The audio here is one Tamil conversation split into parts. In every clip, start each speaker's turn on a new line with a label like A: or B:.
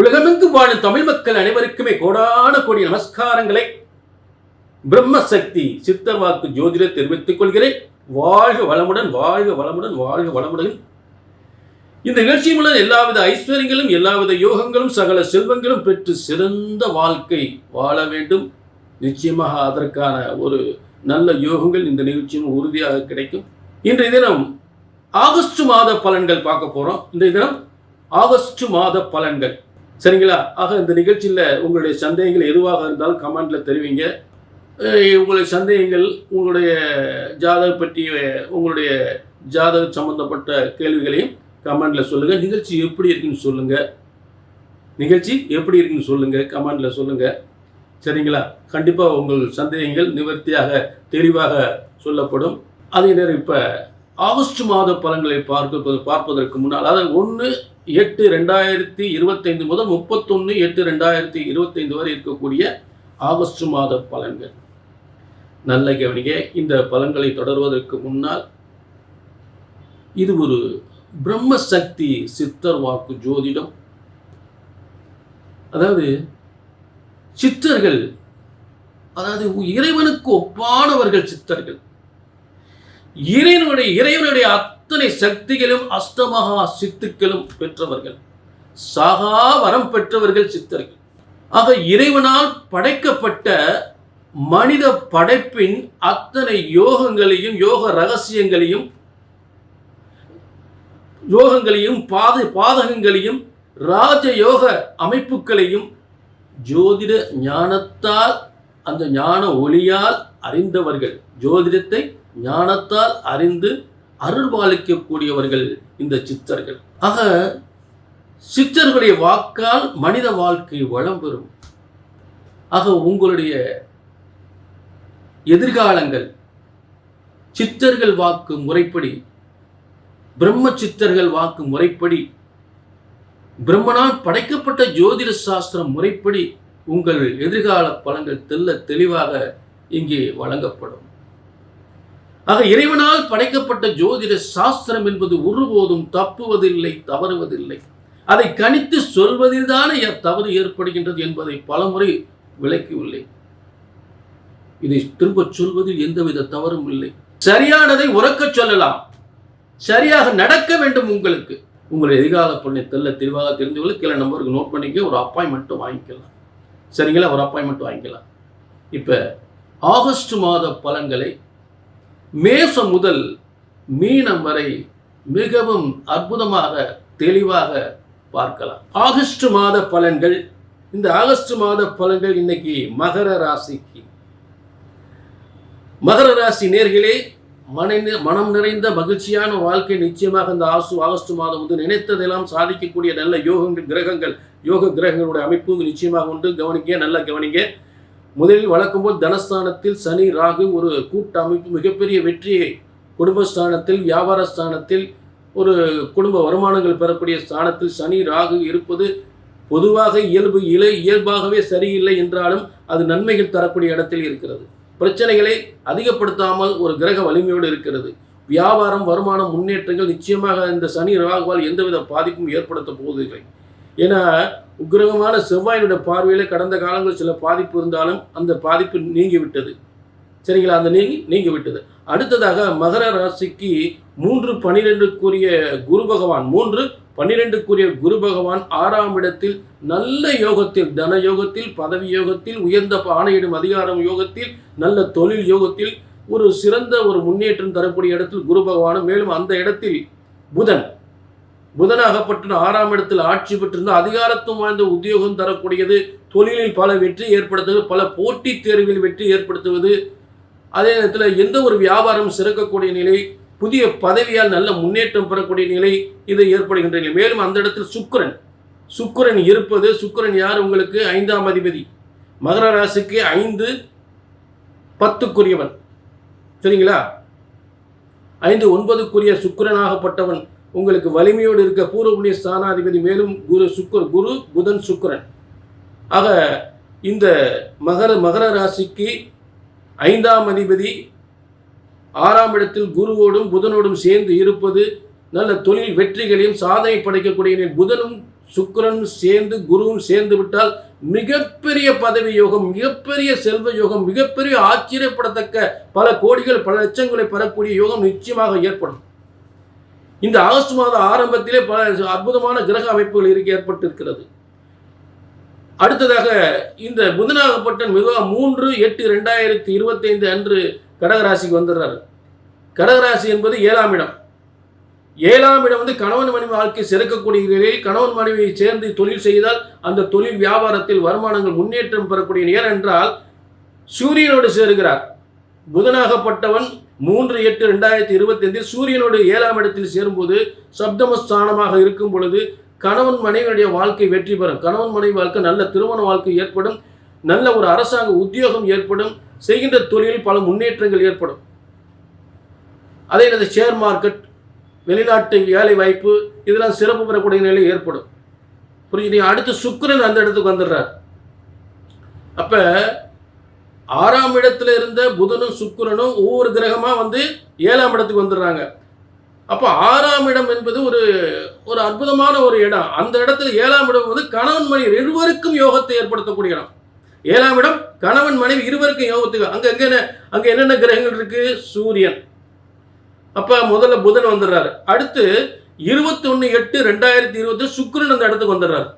A: உலகமெங்கும் வாழும் தமிழ் மக்கள் அனைவருக்குமே கோடான கோடி நமஸ்காரங்களை. பிரம்மசக்தி சித்தர்வாக்கு ஜோதிட தெரிவித்துக் கொள்கிறேன். வாழ்க வளமுடன் வாழ்க வளமுடன் வாழ்க வளமுடன். இந்த நிகழ்ச்சி மூலம் எல்லாவித ஐஸ்வர்யங்களும் எல்லாவித யோகங்களும் சகல செல்வங்களும் பெற்று சிறந்த வாழ்க்கை வாழ வேண்டும். நிச்சயமாக அதற்கான ஒரு நல்ல யோகங்கள் இந்த நிகழ்ச்சியும் உறுதியாக கிடைக்கும். இன்றைய தினம் ஆகஸ்ட் மாத பலன்கள் பார்க்க போகிறோம் இன்றைய தினம் ஆகஸ்ட் மாத பலன்கள். சரிங்களா? ஆக இந்த நிகழ்ச்சியில் உங்களுடைய சந்தேகங்கள் எதுவாக இருந்தாலும் கமெண்டில் தெரிவிங்க. உங்களுடைய சந்தேகங்கள் உங்களுடைய ஜாதக பற்றிய உங்களுடைய ஜாதக சம்பந்தப்பட்ட கேள்விகளையும் கமெண்டில் சொல்லுங்கள் நிகழ்ச்சி எப்படி இருக்குன்னு சொல்லுங்கள் நிகழ்ச்சி எப்படி இருக்குன்னு சொல்லுங்கள் கமெண்டில் சொல்லுங்கள் சரிங்களா? கண்டிப்பாக உங்கள் சந்தேகங்கள் நிவர்த்தியாக தெளிவாக சொல்லப்படும். அதே நேரம் இப்போ ஆகஸ்ட் மாத பலன்களை பார்க்க பார்ப்பதற்கு முன்னால் அதாவது ஒன்று எட்டு ரெண்டாயிரத்தி இருபத்தைந்து முதல் முப்பத்தொன்று எட்டு ரெண்டாயிரத்தி இருபத்தைந்து வரை இருக்கக்கூடிய ஆகஸ்ட் மாத பலன்கள். நல்ல கவனிக்க இந்த பலன்களை தொடர்வதற்கு முன்னால் இது ஒரு பிரம்ம சக்தி சித்தர் வாக்கு ஜோதிடம். அதாவது சித்தர்கள் அதாவது இறைவனுக்கு ஒப்பானவர்கள் சித்தர்கள். இறைவனுடைய இறைவனுடைய அத்தனை சக்திகளும் அஷ்டமகா சித்துக்களும் பெற்றவர்கள். சாகா வரம் பெற்றவர்கள் சித்தர்கள். ஆக இறைவனால் படைக்கப்பட்ட மனித படைப்பின் அத்தனை யோகங்களையும் யோக ரகசியங்களையும் யோகங்களையும் பாத பாதகங்களையும் ராஜயோக அமைப்புகளையும் ஜோதிட ஞானத்தால் அந்த ஞான ஒளியால் அறிந்தவர்கள். ஜோதிடத்தை ஞானத்தால் அறிந்து அருள்பாலிக்கக்கூடியவர்கள் இந்த சித்தர்கள். ஆக சித்தர்களுடைய வாக்கால் மனித வாழ்க்கை வளம் பெறும் ஆக உங்களுடைய எதிர்காலங்கள் சித்தர்கள் வாக்கு முறைப்படி பிரம்ம சித்தர்கள் வாக்கு முறைப்படி பிரம்மனால் படைக்கப்பட்ட ஜோதிட சாஸ்திரம் முறைப்படி உங்கள் எதிர்கால பலன்கள் தெல்ல தெளிவாக இங்கே வழங்கப்படும். ஆக இறைவனால் படைக்கப்பட்ட ஜோதிட சாஸ்திரம் என்பது ஒருபோதும் தப்புவதில்லை தவறுவதில்லை. அதை கணித்து சொல்வதில்தானே தவறு ஏற்படுகின்றது என்பதை பலமுறை விளக்கியுள்ளேன். இதை திரும்பச் சொல்வதில் எந்தவித தவறும் இல்லை. சரியானதை உறக்கச் சொல்லலாம். சரியாக நடக்க வேண்டும் உங்களுக்கு. உங்களுடைய எதிர்கால பொண்ணை தெல்ல தெளிவாக தெரிந்து கீழே நம்பருக்கு நோட் பண்ணிக்க ஒரு அப்பாயின்மெண்ட்டும் வாங்கிக்கலாம். சரிங்களா? ஒரு அப்பாயின்மெண்ட் வாங்கிக்கலாம். இப்போ ஆகஸ்ட் மாத பலன்களை மேசம் முதல் மீனம் வரை மிகவும் அற்புதமாக தெளிவாக பார்க்கலாம். ஆகஸ்ட் மாத பலன்கள். இந்த ஆகஸ்ட் மாத பலன்கள் இன்னைக்கு மகர ராசிக்கு. மகர ராசி நேர்களே மனை மனம் நிறைந்த மகிழ்ச்சியான வாழ்க்கை நிச்சயமாக இந்த ஆசு ஆகஸ்ட் மாதம் வந்து நினைத்ததெல்லாம் சாதிக்கக்கூடிய நல்ல யோகங்கள் கிரகங்கள் யோக கிரகங்களுடைய அமைப்பு நிச்சயமாக உண்டு. கவனிக்க நல்லா கவனிங்க. முதலில் வழக்கம் போல் தனஸ்தானத்தில் சனி ராகு ஒரு கூட்ட அமைப்பு மிகப்பெரிய வெற்றியை குடும்பஸ்தானத்தில் வியாபார ஸ்தானத்தில் ஒரு குடும்ப வருமானங்கள் பெறக்கூடிய ஸ்தானத்தில் சனி ராகு இருப்பது பொதுவாக இயல்பு இலை இயல்பாகவே சரியில்லை என்றாலும் அது நன்மைகள் தரக்கூடிய இடத்தில் இருக்கிறது. பிரச்சனைகளை அதிகப்படுத்தாமல் ஒரு கிரக வலிமையோடு இருக்கிறது. வியாபாரம் வருமானம் முன்னேற்றங்கள் நிச்சயமாக இந்த சனி ராகுவால் எந்தவித பாதிப்பும் ஏற்படுத்த போவதில்லை. ஏன்னா உக்கிரகமான செவ்வாயினுடைய பார்வையில் கடந்த காலங்களில் சில பாதிப்பு இருந்தாலும் அந்த பாதிப்பு நீங்கி விட்டது சரிங்களா? அந்த நீங்கி நீங்கி விட்டது அடுத்ததாக மகர ராசிக்கு மூன்று பனிரெண்டுக்குரிய குரு பகவான் மூன்று பன்னிரெண்டுக்குரிய குரு பகவான் ஆறாம் இடத்தில் நல்ல யோகத்தில் தன யோகத்தில் பதவி யோகத்தில் உயர்ந்த ஆணையிடும் அதிகாரம் யோகத்தில் நல்ல தொழில் யோகத்தில் ஒரு சிறந்த ஒரு முன்னேற்றம் தரக்கூடிய இடத்தில் குரு பகவானும் மேலும் அந்த இடத்தில் புதன் புதனாகப்பட்ட ஆறாம் இடத்தில் ஆட்சி பெற்றிருந்த அதிகாரத்துவம் வாய்ந்த உத்தியோகம் தரக்கூடியது. தொழிலில் பல வெற்றி ஏற்படுத்துவது பல போட்டித் தேர்வில் வெற்றி ஏற்படுத்துவது. அதே நேரத்தில் எந்த ஒரு வியாபாரம் சிறக்கக்கூடிய நிலை புதிய பதவியால் நல்ல முன்னேற்றம் பெறக்கூடிய நிலை இது ஏற்படுகின்ற நிலை. மேலும் அந்த இடத்தில் சுக்கிரன். சுக்கிரன் இருப்பது சுக்கிரன் யார் உங்களுக்கு? ஐந்தாம் அதிபதி. மகர ராசிக்கு ஐந்து பத்துக்குரியவன். சரிங்களா? ஐந்து ஒன்பதுக்குரிய சுக்கரனாகப்பட்டவன். உங்களுக்கு வலிமையோடு இருக்க பூர்வ புண்ணிய ஸ்தானாதிபதி மேலும் குரு சுக்கர் குரு புதன் சுக்கரன். ஆக இந்த மகர மகர ராசிக்கு ஐந்தாம் அதிபதி ஆறாம் இடத்தில் குருவோடும் புதனோடும் சேர்ந்து இருப்பது நல்ல தொழில் வெற்றிகளையும் சாதனை படைக்கக்கூடிய புதனும் சுக்கிரன் சேர்ந்து குருவும் சேர்ந்து விட்டால் மிகப்பெரிய பதவி யோகம் மிகப்பெரிய செல்வ யோகம் மிகப்பெரிய ஆச்சரியப்படத்தக்க பல கோடிகள் பல லட்சங்களை பெறக்கூடிய யோகம் நிச்சயமாக ஏற்படும். இந்த ஆகஸ்ட் மாத ஆரம்பத்திலே பல அற்புதமான கிரக அமைப்புகள் இருக்க ஏற்பட்டிருக்கிறது. அடுத்ததாக இந்த புதனாகப்பட்டன் மிக மூன்று எட்டு ரெண்டாயிரத்தி இருபத்தைந்து அன்று கடகராசிக்கு வந்துடுறாரு. கடகராசி என்பது ஏழாம் இடம். ஏழாம் இடம் வந்து கணவன் மனைவி வாழ்க்கை சிறக்கக்கூடிய நிலையில் கணவன் மனைவியை சேர்ந்து தொழில் செய்தால் அந்த தொழில் வியாபாரத்தில் வருமானங்கள் முன்னேற்றம் பெறக்கூடிய நேரம் என்றால் சூரியனோடு சேருகிறார். புதனாகப்பட்டவன் மூன்று எட்டு ரெண்டாயிரத்தி இருபத்தி ஐந்தில் சூரியனோடு ஏழாம் இடத்தில் சேரும்போது சப்தமஸ்தானமாக இருக்கும் பொழுது கணவன் மனைவியுடைய வாழ்க்கை வெற்றி பெறும். கணவன் மனைவி வாழ்க்கை நல்ல திருமண வாழ்க்கை ஏற்படும். நல்ல ஒரு அரசாங்க உத்தியோகம் ஏற்படும். செய்கின்ற தொழிலில் பல முன்னேற்றங்கள் ஏற்படும். அதே இந்த ஷேர் மார்க்கெட் வெளிநாட்டு வேலை வாய்ப்பு இதெல்லாம் சிறப்பு பெறக்கூடிய நிலை ஏற்படும். புரிஞ்சுட்டீங்க அடுத்து சுக்கரன் அந்த இடத்துக்கு வந்துடுறார். அப்போ ஆறாம் இடத்துல இருந்த புதனும் சுக்கிரனும் ஒவ்வொரு கிரகமாக வந்து ஏழாம் இடத்துக்கு வந்துடுறாங்க. அப்போ ஆறாம் இடம் என்பது ஒரு ஒரு அற்புதமான ஒரு இடம். அந்த இடத்துல ஏழாம் இடம் வந்து கணவன் மனைவி இருவருக்கும் யோகத்தை ஏற்படுத்தக்கூடிய இடம். ஏழாம் இடம் கணவன் மனைவி இருவருக்கும் யோகத்துக்கு. அங்கே எங்கே அங்கே என்னென்ன கிரகங்கள் இருக்கு? சூரியன். அப்போ முதல்ல புதன் வந்துடுறாரு. அடுத்து இருபத்தொன்று எட்டு ரெண்டாயிரத்தி இருபத்தி சுக்ரன் அந்த இடத்துக்கு வந்துடுறாரு.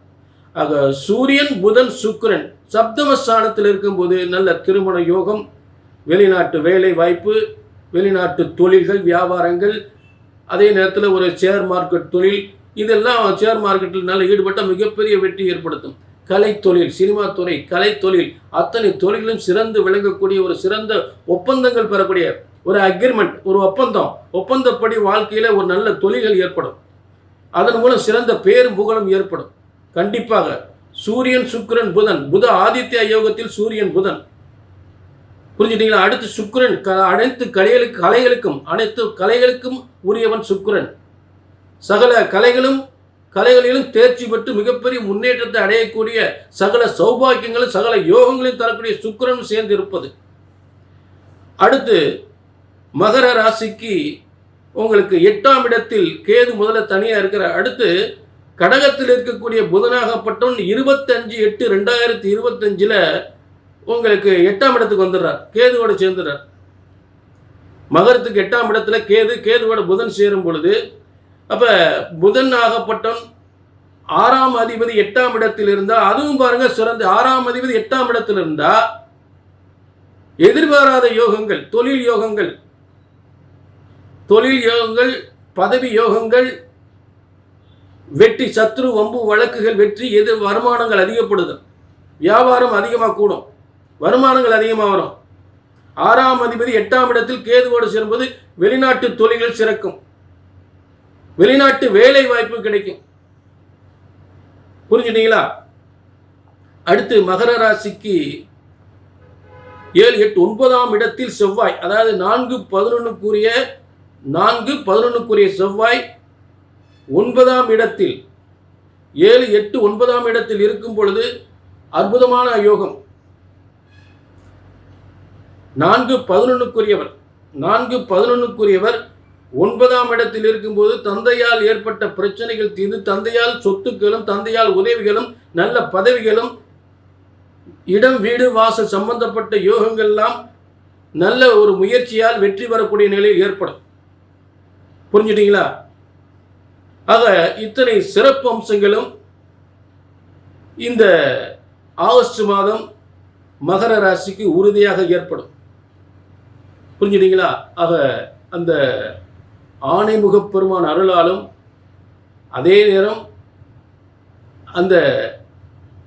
A: ஆக சூரியன் புதன் சுக்ரன் சப்தமஸ்தானத்தில் இருக்கும்போது நல்ல திருமண யோகம் வெளிநாட்டு வேலை வாய்ப்பு வெளிநாட்டு தொழில்கள் வியாபாரங்கள் அதே நேரத்தில் ஒரு ஷேர் மார்க்கெட் தொழில் இதெல்லாம் ஷேர் மார்க்கெட்டில் நல்ல ஈடுபட்ட மிகப்பெரிய வெற்றி ஏற்படுத்தும். கலைத்தொழில் சினிமா துறை கலைத்தொழில் அத்தனை தொழிலும் சிறந்து விளங்கக்கூடிய ஒரு சிறந்த ஒப்பந்தங்கள் பெறக்கூடிய ஒரு அக்ரிமெண்ட் ஒரு ஒப்பந்தம் ஒப்பந்தப்படி வாழ்க்கையில் ஒரு நல்ல தொழில்கள் ஏற்படும். அதன் மூலம் சிறந்த பேரும் புகழும் ஏற்படும். கண்டிப்பாக சூரியன் சுக்கரன் புதன். புத ஆதித்ய யோகத்தில் சூரியன் புதன். புரிஞ்சுட்டீங்களா? அடுத்து சுக்கரன் க அனைத்து கலைகளுக்கு கலைகளுக்கும் அனைத்து கலைகளுக்கும் உரியவன் சுக்கரன். சகல கலைகளும் கலைகளிலும் தேர்ச்சி பெற்று மிகப்பெரிய முன்னேற்றத்தை அடையக்கூடிய சகல சௌபாக்கியங்களும் சகல யோகங்களையும் தரக்கூடிய சுக்கரனும் சேர்ந்து இருப்பது. அடுத்து மகர ராசிக்கு உங்களுக்கு எட்டாம் இடத்தில் கேது முதல்ல தனியாக இருக்கிற அடுத்து கடகத்தில் இருக்கக்கூடிய புதனாகப்பட்டவன் இருபத்தஞ்சு எட்டு ரெண்டாயிரத்தி இருபத்தஞ்சில் உங்களுக்கு எட்டாம் இடத்துக்கு வந்துடுறார். கேதுவோட சேர்ந்துடுறார். மகரத்துக்கு எட்டாம் இடத்துல கேது கேதுவோட புதன் சேரும் பொழுது அப்போ புதன் ஆகப்பட்டவன் ஆறாம் அதிபதி எட்டாம் இடத்தில் இருந்தால் அதுவும் பாருங்க சிறந்த ஆறாம் அதிபதி எட்டாம் இடத்தில் இருந்தால் எதிர்பாராத யோகங்கள் தொழில் யோகங்கள் தொழில் யோகங்கள் பதவி யோகங்கள் வெற்றி சத்ரு வம்பு வழக்குகள் வெற்றி எது வருமானங்கள் அதிகப்படுதல். வியாபாரம் அதிகமாக கூடும். வருமானங்கள் அதிகமாக வரும். ஆறாம் அதிபதி எட்டாம் இடத்தில் கேதுவோடு சேரும்போது வெளிநாட்டு தொழில்கள் சிறக்கும். வெளிநாட்டு வேலை வாய்ப்பு கிடைக்கும். புரிஞ்சுட்டீங்களா? அடுத்து மகர ராசிக்கு ஏழு எட்டு ஒன்பதாம் இடத்தில் செவ்வாய் அதாவது நான்கு பதினொன்றுக்குரிய நான்கு பதினொன்றுக்குரிய செவ்வாய் ஒன்பதாம் இடத்தில் ஏழு எட்டு ஒன்பதாம் இடத்தில் இருக்கும் பொழுது அற்புதமான யோகம். நான்கு பதினொன்றுக்குரியவர் நான்கு பதினொன்றுக்குரியவர் ஒன்பதாம் இடத்தில் இருக்கும்போது தந்தையால் ஏற்பட்ட பிரச்சனைகள் தீர்ந்து தந்தையால் சொத்துக்களும் தந்தையால் உதவிகளும் நல்ல பதவிகளும் இடம் வீடு வாசல் சம்பந்தப்பட்ட யோகங்கள்லாம் நல்ல ஒரு முயற்சியால் வெற்றி பெறக்கூடிய நிலையில் ஏற்படும். புரிஞ்சுட்டீங்களா? ஆக இத்தனை சிறப்பு அம்சங்களும் இந்த ஆகஸ்ட் மாதம் மகர ராசிக்கு உறுதியாக ஏற்படும். புரிஞ்சுட்டீங்களா? ஆக அந்த ஆணைமுகப் பெருமான் அருளாலும் அதே நேரம் அந்த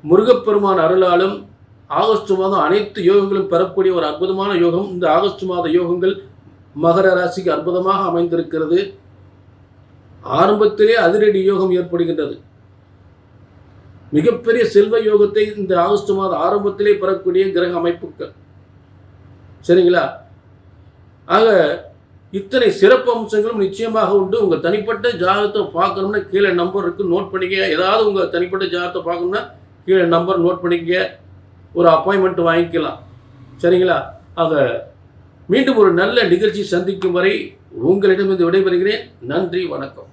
A: முருகப்பெருமான் அருளாலும் ஆகஸ்ட் மாதம் அனைத்து யோகங்களும் பெறக்கூடிய ஒரு அற்புதமான யோகம். இந்த ஆகஸ்ட் மாத யோகங்கள் மகர ராசிக்கு அற்புதமாக அமைந்திருக்கிறது. ஆரம்பத்திலே அதிரடி யோகம் ஏற்படுகின்றது. மிகப்பெரிய செல்வ யோகத்தை இந்த ஆகஸ்ட் மாத ஆரம்பத்திலே பெறக்கூடிய கிரக அமைப்புகள். சரிங்களா? ஆக இத்தனை சிறப்பு அம்சங்களும் நிச்சயமாக உண்டு. உங்கள் தனிப்பட்ட ஜாதகத்தை பார்க்கணும்னா கீழே நம்பர் இருக்குது நோட் பண்ணிக்க. ஏதாவது உங்கள் தனிப்பட்ட ஜாதகத்தை பார்க்கணும்னா கீழே நம்பர் நோட் பண்ணிக்க. ஒரு அப்பாயின்மெண்ட் வாங்கிக்கலாம். சரிங்களா? ஆக மீண்டும் ஒரு நல்ல நிகழ்ச்சி சந்திக்கும் வரை உங்களிடமிருந்து விடைபெறுகிறேன். நன்றி வணக்கம்.